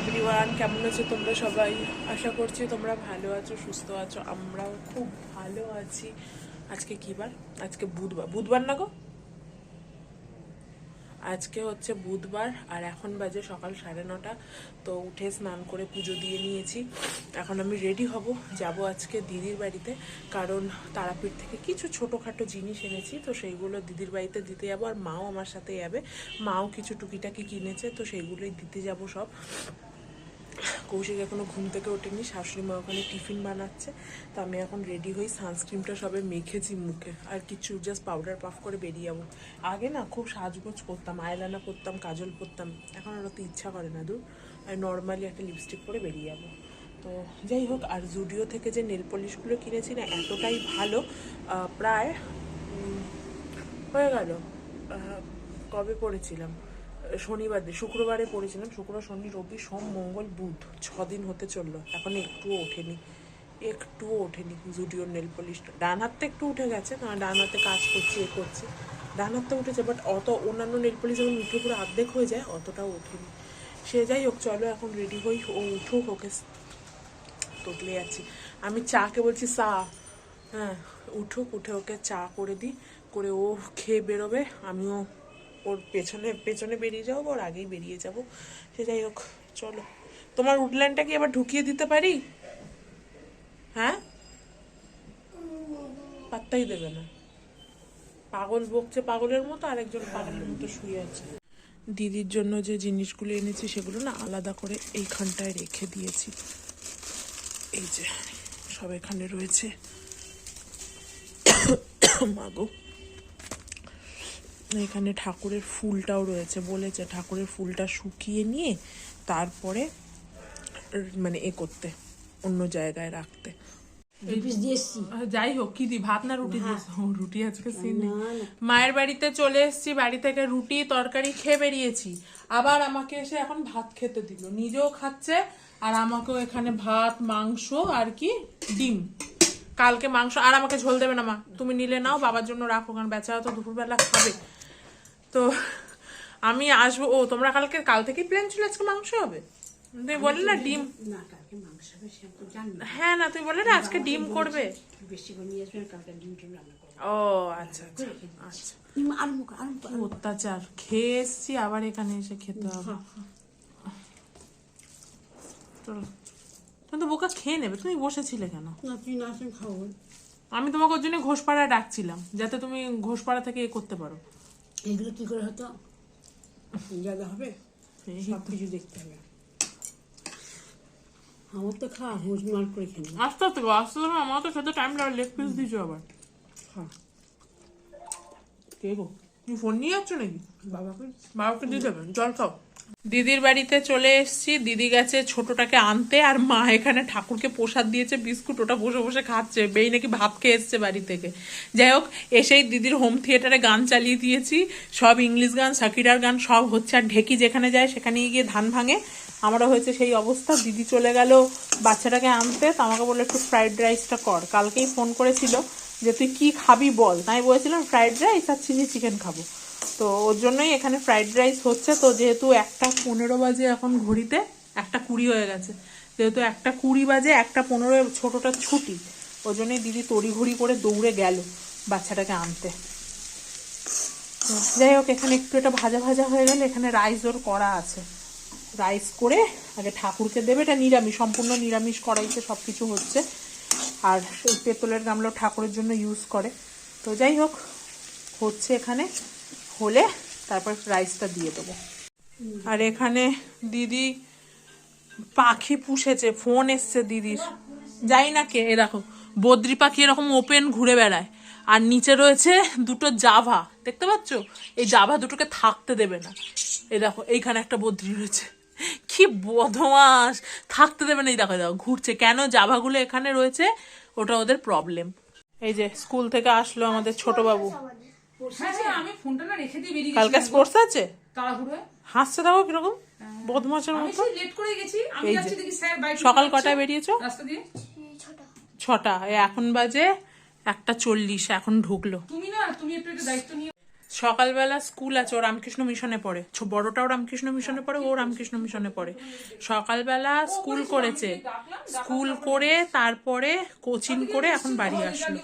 Everyone কেমন আছো তোমরা সবাই? আশা করছি তোমরা ভালো আছো, সুস্থ আছো, আমরাও খুব ভালো আছি। আজকে কি বার? আজকে বুধবার। বুধবার না গো? আজকে হচ্ছে বুধবার, আর এখন বাজে সকাল সাড়ে নটা। তো উঠে স্নান করে পুজো দিয়ে নিয়েছি। এখন আমি রেডি হব, যাব আজকে দিদির বাড়িতে। কারণ তারাপীঠ থেকে কিছু ছোটোখাটো জিনিস এনেছি, তো সেইগুলো দিদির বাড়িতে দিতে যাব, আর মাও আমার সাথে যাবে। মাও কিছু টুকিটাকি কিনেছে, তো সেইগুলোই দিতে যাব সব। কৌশিক এখনও ঘুম থেকে ওঠেনি, শাশুড়ি মা ওখানে টিফিন বানাচ্ছে, তো আমি এখন রেডি হই সানস্ক্রিনটা সবে মেখেছি মুখে। আর কিছু জাস্ট পাউডার পাফ করে বেরিয়ে যাব। আগে না খুব সাজগোজ করতাম আয়লানা করতাম, কাজল করতাম, এখন আর তো ইচ্ছা করে না দূর। আর নর্মালি একটা লিপস্টিক পরে বেরিয়ে যাব। তো যাই হোক, আর জুডিও থেকে যে নেল পলিশগুলো কিনেছি না, এতটাই ভালো প্রায় হয়ে গেল। কবে পড়েছিলাম শনিবার দিন, শুক্রবারে পড়েছিলাম, শুক্র, শনি, রবি, সোম, মঙ্গল, বুধ। ছ দিন হতে চলল। এখন একটুও ওঠেনি। একটুও ওঠেনি জুডিওর নেল পলিশটা। ডান হাতটা একটু উঠে গেছে কারণ ডান হাতে কাজ করছি, এ করছি। ডান হাতটা উঠেছে বাট অত অন্যান্য নেল পলিশ যখন উঠে পুরো অর্ধেক হয়ে যায়, অতটাও ওঠেনি। সে যাই হোক, চলো এখন রেডি হই, ও উঠুক ওকে। তোতলে যাচ্ছি। আমি চাকে বলছি চা হ্যাঁ উঠুক, উঠে ওকে চা করে দিই, করে ও খেয়ে বেরোবে, আমিও ওর পেছনে পেছনে বেরিয়ে যাব, ওর আগেই বেরিয়ে যাব। সে যাই হোক, চলো। তোমার উডল্যান্ডটা কি আবার ঢুকিয়ে দিতে পারি? হ্যাঁ? পাত্তাই দেবে না। পাগল বকছে পাগলের মতো, আরেকজন পাগলের মতো শুয়ে আছে। দিদির জন্য যে জিনিসগুলো এনেছি, সেগুলো না আলাদা করে এইখানটায় রেখে দিয়েছি। এই যে, সব এখানে রয়েছে। মাগো এখানে ঠাকুরের ফুলটাও রয়েছে বলেছে ঠাকুরের ফুলটা শুকিয়ে নিয়ে তারপরে মানে এ করতে অন্য জায়গায় রাখতে। যাই হোক কি দি ভাত না রুটি রুটি আজকে সিন। মায়ের বাড়িতে চলে এসেছি বাড়ি থেকে রুটি তরকারি খেয়ে বেরিয়েছি। আবার আমাকে এসে এখন ভাত খেতে দিল। নিজেও খাচ্ছে আর আমাকেও এখানে ভাত মাংস আর কি ডিম। কালকে মাংস আর আমাকে ঝোল দেবে না মা। তুমি নিলে নাও বাবার জন্য রাখো কারণ বেচারা তো দুপুরবেলা খাবে। তো আমি আসব। ও তোমরা কালকে কাল থেকেই প্ল্যান ছিল আজকে মাংস হবে? তুমি বললে না ডিম? হ্যাঁ না তুমি বললে না আজকে ডিম করবে। ও আচ্ছা আচ্ছা আচ্ছা। অত্যাচার খেয়ে এসছি আবার এখানে এসে খেতে হবে। চলো। তুমি তো বোকা খেয়ে নেবে তুমি বসেছিলে কেন? না তুই না আসেন খাব আমি তোমাকে ওর জন্য ঘোষপাড়া ডাকছিলাম যাতে তুমি ঘোষপাড়া থেকে এ করতে পারো। এগুলো কি করে হতো? জায়গা হবে? সব কিছু দেখতে হবে। আমার তো খা হুঁশ মার করে খেয়ে। আস্তে আস্তে গো, আস্তে আস্তে আমার তো সাথে টাইম লাগে লেগ পিস দিছো আবার। খা। কে গো? তুমি ফোন নিয়ে যাচ্ছ নাকি? বাবাকে। বাবাকে দিয়ে দেবেন জল খাও। দিদির বাড়িতে চলে এসেছি। দিদি গেছে ছোটটাকে আনতে আর মা এখানে ঠাকুরকে প্রসাদ দিয়েছে, বিস্কুট, ওটা বসে বসে খাচ্ছে। বেই নাকি ভাত খেয়ে এসছে বাড়ি থেকে। যাই হোক, এসেই দিদির হোম থিয়েটারে গান চালিয়ে দিয়েছি। সব ইংলিশ গান, সাকিরার গান সব হচ্ছে। আর ঢেকি যেখানে যায় সেখানে গিয়ে ধান ভাঙে। আমারও হয়েছে সেই অবস্থা। দিদি চলে গেল বাচ্চাটাকে আনতে। তো আমাকে বলল, একটু ফ্রাইড রাইসটা কর। কালকেই ফোন করেছিল যে, তুই কি খাবি বল? তাই বলেছিলাম ফ্রাইড রাইস আর চিলি চিকেন খাব। তো ওর জন্যই এখানে ফ্রাইড রাইস হচ্ছে। তো যেহেতু একটা পনেরো বাজে এখন ঘড়িতে, একটা কুড়ি হয়ে গেছে। যেহেতু একটা কুড়ি বাজে, একটা পনেরো ছোটটা ছুটি। ওই জন্যই দিদি তড়িঘড়ি করে দৌড়ে গেল বাচ্চাটাকে আনতে। যাই হোক, এখানে একটু এটা ভাজা ভাজা হয়ে গেলে এখানে রাইস ওর করা আছে। রাইস করে আগে ঠাকুরকে দেবে, এটা নিরামিষ, সম্পূর্ণ নিরামিষ কড়াইতে সব কিছু হচ্ছে। আর পেতলের গামলা ঠাকুরের জন্য ইউজ করে। তো যাই হোক, হচ্ছে এখানে। হলে তারপর রাইসটা দিয়ে দেবো। আর এখানে দিদি পাখি পুষেছে ফোন এসছে দিদির। যাই না কে এরকম বদ্রি পাখি এরকম ওপেন ঘুরে বেড়ায়। আর নিচে রয়েছে দুটো জাভা, দেখতে পাচ্ছ? এই জাভা দুটোকে থাকতে দেবে না। এই দেখো, এইখানে একটা বদ্রি রয়েছে। কি বদমাস! থাকতে দেবে না। এই দেখো দেখো, ঘুরছে। কেন জাভাগুলো এখানে রয়েছে? ওটা ওদের প্রবলেম এই যে স্কুল থেকে আসলো আমাদের ছোট বাবু আমি ফোনটা না রেখে দিয়ে বেরিয়ে কালকে স্পোর্টস আছে? তাড়াহুড়ো হাসছে দেখো কীরকম? বদমাসের মতো? লেট করে গেছি। আমি যাচ্ছি দেখি স্যার বাইক সকাল কটায় বেরিয়েছো? রাস্তা দিয়ে। ছটা। এখন বাজে একটা চল্লিশ এখন ঢুকলো। তুমি না তুমি একটু দায়িত্ব নিয়ে সকালবেলা স্কুল আছে ও রামকৃষ্ণ মিশনে পড়ে। বড়টাও রামকৃষ্ণ মিশনে পড়ে, ও রামকৃষ্ণ মিশনে পড়ে। সকালবেলা স্কুল করেছে। স্কুল করে তারপরে কোচিং করে এখন বাড়ি আসলো।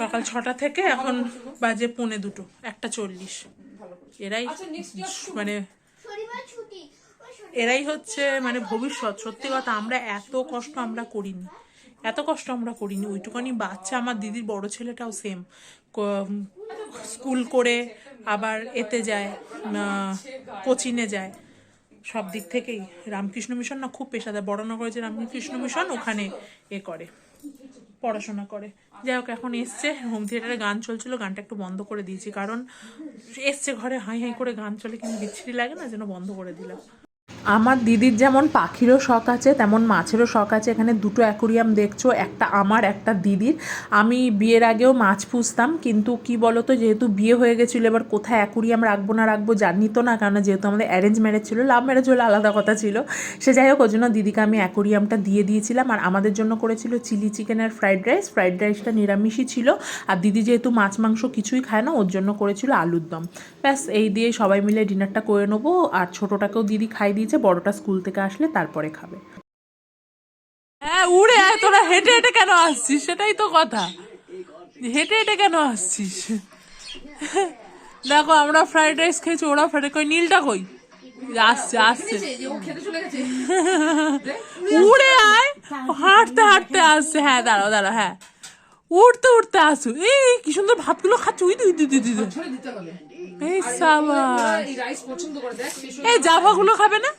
সকাল ছটা থেকে এখন বাজে পৌনে দুটো, একটা চল্লিশ। এরাই মানে এরাই হচ্ছে মানে ভবিষ্যৎ। সত্যি কথা, আমরা এত কষ্ট আমরা করিনি। এত কষ্ট আমরা করিনি। ওইটুকানি বাচ্চা, আমার দিদির বড় ছেলেটাও সেম স্কুল করে আবার এতে যায় কোচিনে যায়। সব দিক থেকেই। রামকৃষ্ণ মিশন না খুব পেশাদার। বড়নগরে যে রামকৃষ্ণ মিশন, ওখানে এ করে, পড়াশোনা করে। যাই হোক, এখন এসছে হোম থিয়েটারে গান চলছিল, গানটা একটু বন্ধ করে দিয়েছি। কারণ এসছে ঘরে হাই হাই করে গান চলে, কিন্তু বিচ্ছিরি লাগে না, যেন বন্ধ করে দিলাম। আমার দিদির যেমন পাখিরও শখ আছে, তেমন মাছেরও শখ আছে। এখানে দুটো অ্যাকোরিয়াম দেখছ, একটা আমার, একটা দিদির। আমি বিয়ের আগেও মাছ পুষতাম, কিন্তু কি বলতো, যেহেতু বিয়ে হয়ে গেছিল, এবার কোথায় অ্যাকোরিয়াম রাখব না রাখব জানি তো না কারণ যেহেতু আমাদের অ্যারেঞ্জ ম্যারেজ ছিল লাভ ম্যারেজ হলে আলাদা কথা ছিল। সে যাই হোক, ওই জন্য দিদিকে আমি অ্যাকোরিয়ামটা দিয়ে দিয়েছিলাম, আর আমাদের জন্য করেছিল চিলি চিকেন আর ফ্রাইড রাইস ফ্রাইড রাইসটা নিরামিষই ছিল, আর দিদি যেহেতু মাছ, মাংস কিছুই খায় না, ওর জন্য করেছিল আলুর দম। ব্যাস, এই দিয়ে সবাই মিলে ডিনারটা করে নেব, আর ছোটোটাকেও দিদি খাই দিয়েছে বড়টা স্কুল থেকে আসলে তারপরে খাবে। হ্যাঁ উড়ে আয় তোরা হেঁটে হেঁটে কেন আসছিস? সেটাই তো কথা। হেঁটে হেঁটে কেন আসছিস? দেখো আমরা ফ্রাইড রাইস খেয়েছি ওরা ফ্রাইড কই? নীলটা কই? আসছে আসছে। ও খেতে চলে গেছে। উড়ে আয় হাঁটতে হাঁটতে আসছে। হ্যাঁ দাঁড়াও দাঁড়াও হ্যাঁ। উঠতে উঠতে আসু এই কি সুন্দর ভাতগুলো খাচ্ছ। উই দুই দুই দুই হবে। এই সাবা এই রাইস পছন্দ করে দেখ এই জাভাগুলো খাবে না।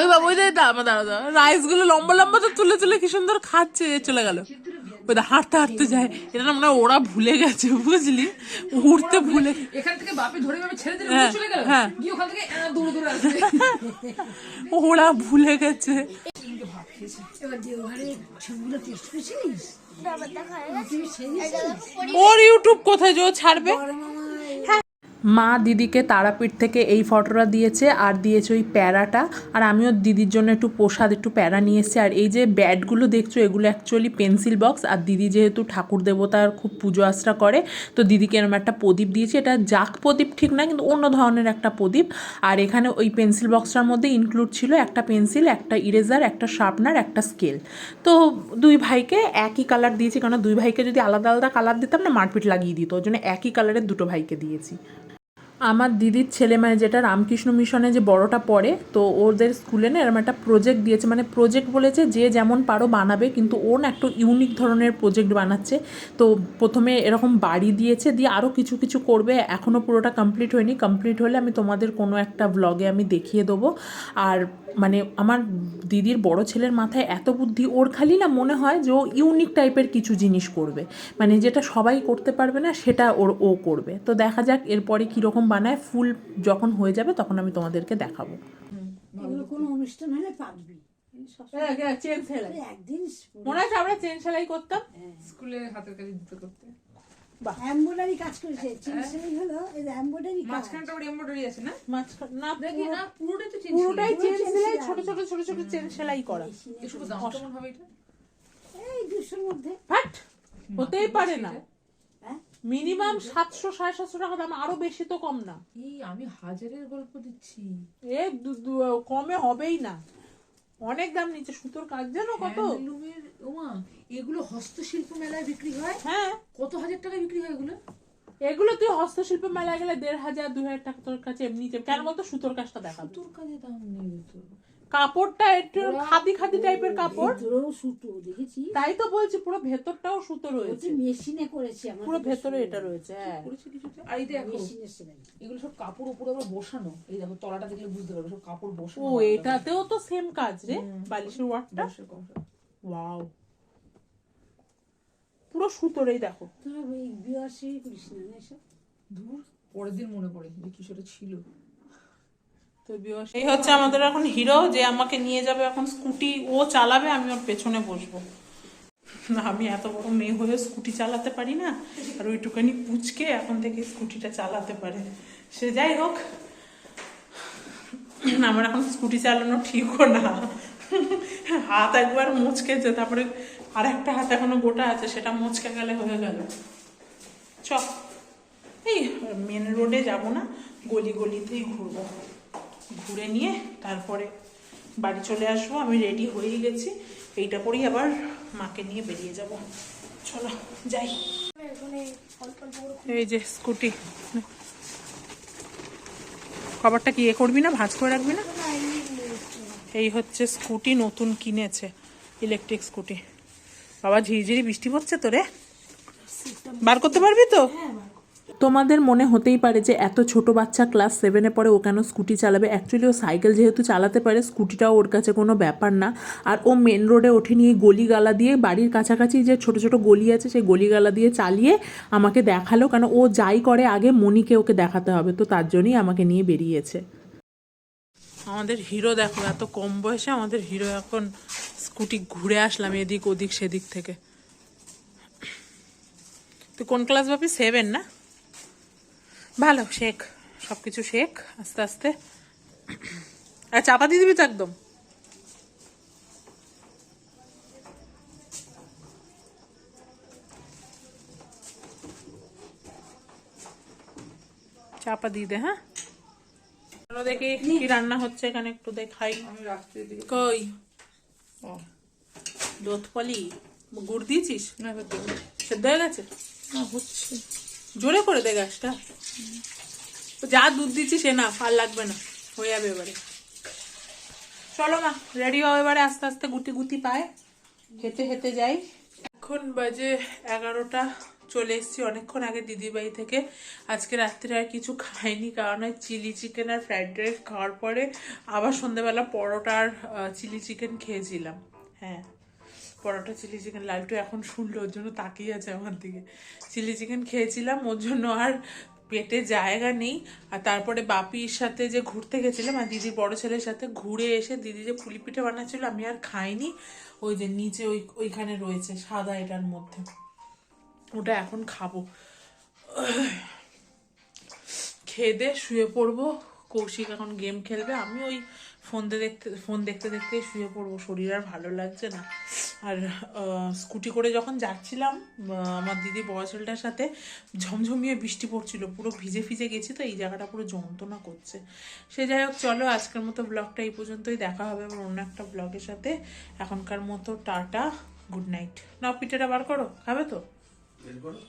ওই বাবু ওই দাঁড়া দাঁড়া রাইসগুলো লম্বা লম্বা তো তুলে তুলে কি সুন্দর খাচ্ছে চলে গেল। ওই হাঁটতে হাঁটতে যায়। এটা না ওরা ভুলে গেছে বুঝলি? উঠতে ভুলে এখান থেকে বাপে ধরে ভাবে ছেড়ে দিলে হ্যাঁ, চলে গেল। হ্যাঁ। ওরা ভুলে গেছে। ওর ইউটিউব কোথায় যে ছাড়বে? মা দিদিকে তারাপীঠ থেকে এই ফটোটা দিয়েছে আর দিয়েছে ওই প্যারাটা। আর আমিও দিদির জন্য একটু প্রসাদ, একটু প্যারা নিয়ে আর এই যে ব্যাটগুলো দেখছ, এগুলো অ্যাকচুয়ালি পেন্সিল বক্স আর দিদি যেহেতু ঠাকুর দেবতার খুব পুজো আশ্রা করে, তো দিদিকে এরকম একটা প্রদীপ দিয়েছি। এটা জাক প্রদীপ ঠিক না কিন্তু অন্য ধরনের একটা প্রদীপ। আর এখানে ওই পেন্সিল বক্সটার মধ্যে ইনক্লুড ছিল একটা পেন্সিল একটা ইরেজার একটা শার্পনার একটা স্কেল তো দুই ভাইকে একই কালার দিয়েছি কারণ দুই ভাইকে যদি আলাদা আলাদা কালার দিতাম না, মারপিট লাগিয়ে দিত। ওই জন্য একই কালারের দুটো ভাইকে দিয়েছি। আমার দিদির ছেলে মানে যেটা রামকৃষ্ণ মিশনে যে বড়টা পড়ে, তো ওদের স্কুলে না এরকম একটা প্রজেক্ট দিয়েছে। মানে প্রজেক্ট বলেছে যে যেমন পারো বানাবে, কিন্তু ও না একটা ইউনিক ধরনের প্রজেক্ট বানাচ্ছে। তো প্রথমে এরকম বাড়ি দিয়েছে, দিয়ে আরও কিছু কিছু করবে। এখনও পুরোটা কমপ্লিট হয়নি। কমপ্লিট হলে আমি তোমাদের কোনো একটা ব্লগে আমি দেখিয়ে দেবো। আর মানে আমার দিদির বড় ছেলের মাথায় এত বুদ্ধি, ওর খালি না মনে হয় যে ও ইউনিক টাইপের কিছু জিনিস করবে। মানে যেটা সবাই করতে পারবে না, সেটা ওর, ও করবে। তো দেখা যাক এরপরে কীরকম বানায় ফুল যখন হয়ে যাবে তখন আমি তোমাদেরকে দেখাবো। কোনো অনুষ্ঠান হলে পাবি চেন সেলাই। মনে আছে আমরা চেন সেলাই করতাম? স্কুলে হাতের কাছে দিতে করতে। এম্বয়ডারি কাজ করেছে। চিনসেলাই হলো এই এম্বয়ডারি কাজ। মাঝখানটা ওর এমব্রয়ডারি আছে না? মাঝখান না দেখি না পুরোটাই তো চেন পুরোটাই চেন চেন সেলাই সেলাই। ছোট ছোট ছোট ছোট চেন সেলাই করা। শুধু দাম কেমন হবে এটা? এই দুশোর মধ্যে। ফাট হতেই পারে না। হ্যাঁ মিনিমাম সাতশো সাড়ে সাতশো টাকা দাম আরও বেশি তো কম না। এই আমি হাজারের গল্প দিচ্ছি। এ দু- দু- কমে হবেই না। অনেক দাম নিচে সুতোর কাজ জানো কত? হ্যান্ডলুমের ওমা এগুলো হস্তশিল্প মেলায় বিক্রি হয়? হ্যাঁ। কত হাজার টাকায় বিক্রি হয় এগুলো? এগুলো তুই হস্তশিল্প মেলায় গেলে দেড় হাজার দুই হাজার টাকা তোর কাছে এমনি কেন বলতো? সুতোর কাজটা দেখাবো। তোর কাজে দাম নেই তো কাপড়টা একটু খাদি খাদি টাইপের কাপড়। তোরও সুতো দেখেছি তাই তো বলছি পুরো ভেতরটাও সুতো রয়েছে। মেশিনে করেছে আমার পুরো ভেতরে এটা রয়েছে হ্যাঁ। করেছে কিছুটা? আর এই দেখো মেশিনে সেলাই। এগুলো সব কাপড় উপরে আবার বসানো। এই দেখো তলাটা দেখলে বুঝতে পারবে সব কাপড় বসানো। ও এটাতেও তো সেম কাজ রে বালিশের ওয়ার্কটা। ওয়াও পুরো সুতোরই দেখো। তোরা ওই না না এসব? ধুর পরের দিন মনে পড়ে যে কিশোরে ছিল। তো এই হচ্ছে আমাদের এখন হিরো, যে আমাকে নিয়ে যাবে এখন স্কুটি, ও চালাবে, আমি ওর পেছনে বসবো। না, আমি এত বড় মেয়ে হয়ে স্কুটি চালাতে পারি না, আর ওইটুকানি পুচকে এখন থেকে স্কুটিটা চালাতে পারে। সে যাই হোক, আমার এখন স্কুটি চালানো ঠিকও না। হাত একবার মুচকেছে, তারপরে আর একটা হাত এখনও গোটা আছে, সেটা মুচকে গেলে হয়ে গেল। চ এই মেন রোডে যাব না, গলি গলিতেই ঘুরবো। ঘুরে নিয়ে তারপরে বাড়ি চলে আসব। আমি রেডি হয়েই গেছি। এইটা পরেই আবার মাকে নিয়ে বেরিয়ে যাব। চলো, যাই। এই যে স্কুটি। খাবারটা কি এ করবি না, ভাঁজ করে রাখবি না? এই হচ্ছে স্কুটি নতুন কিনেছে ইলেকট্রিক স্কুটি। বাবা, ঝিরিঝিরি বৃষ্টি পড়ছে তো রে? বার করতে পারবি তো? তোমাদের মনে হতেই পারে যে এত ছোট বাচ্চা ক্লাস সেভেনে পরে ও কেন স্কুটি চালাবে? অ্যাকচুয়ালি ও সাইকেল যেহেতু চালাতে পারে স্কুটিটাও ওর কাছে কোনো ব্যাপার না। আর ও মেন রোডে ওঠে নিয়ে গলি গালা দিয়ে বাড়ির কাছাকাছি যে ছোট ছোট গলি আছে, সেই গলি গালা দিয়ে চালিয়ে আমাকে দেখাল। কেন ও যাই করে আগে মনিকে ওকে দেখাতে হবে। তো তার জন্যই আমাকে নিয়ে বেরিয়েছে। আমাদের হিরো দেখো, এত কম বয়সে আমাদের হিরো এখন স্কুটি ঘুরে আসলাম এদিক ওদিক সেদিক থেকে। তো কোন ক্লাস ভাবি? সেভেন না? ভালো শেখ সব কিছু শেখ আস্তে আস্তে। আর চাপা দিয়ে দিবি তো একদম। চাপা দিয়ে দে হ্যাঁ? চলো দেখি কি রান্না হচ্ছে এখানে একটু দেখাই। কই? ও। লোথপলি গুড় দিয়েছিস? সেদ্ধ হয়ে গেছে? হচ্ছে। জোরে করে দে ও যা দুধ দিচ্ছি সে না, আর লাগবে না। হয়ে যাবে এবারে। চলো মা রেডি হও এবারে, আস্তে আস্তে গুটি গুটি পায়। হেঁটে হেঁটে যাই। এখন বাজে এগারোটা, চলে এসেছি অনেকক্ষণ আগে দিদির বাড়ি থেকে। আজকে রাত্রে আর কিছু খাইনি, কারণ ওই চিলি চিকেন আর ফ্রাইড রাইস খাওয়ার পরে আবার সন্ধ্যেবেলা পরোটা আর চিলি চিকেন খেয়েছিলাম। হ্যাঁ। পরোটা চিলি চিকেন লালটু এখন শুনলো, ওর জন্য তাকিয়ে আছে আমার দিকে। চিলি চিকেন খেয়েছিলাম, ওর জন্য আর পেটে জায়গা নেই। আর তারপরে বাপির সাথে যে ঘুরতে গেছিলাম, আর দিদির বড় ছেলের সাথে ঘুরে এসে দিদি যে পুলি পিঠে বানাচ্ছিল, আমি আর খাইনি। ওই যে নিচে ওই, ওইখানে রয়েছে, সাদা এটার মধ্যে। ওটা এখন খাব। খেয়ে দে, শুয়ে পড়ব। কৌশিক এখন গেম খেলবে, আমি ওই ফোন দেখতে ফোন দেখতে দেখতে শুয়ে পড়ব, শরীর আর ভালো লাগছে না। আর স্কুটি করে যখন যাচ্ছিলাম আমার দিদি বড় ছেলেটার সাথে, ঝমঝমিয়ে বৃষ্টি পড়ছিল, পুরো ভিজে ফিজে গেছি তো, এই জায়গাটা পুরো যন্ত্রণা করছে। সে যাই হোক, চলো আজকের মতো ব্লগটা এই পর্যন্তই, দেখা হবে আবার অন্য একটা ব্লগের সাথে। এখনকার মতো টাটা গুড নাইট নাও, পিঠেটা বার করো, খাবে তো? বের করো।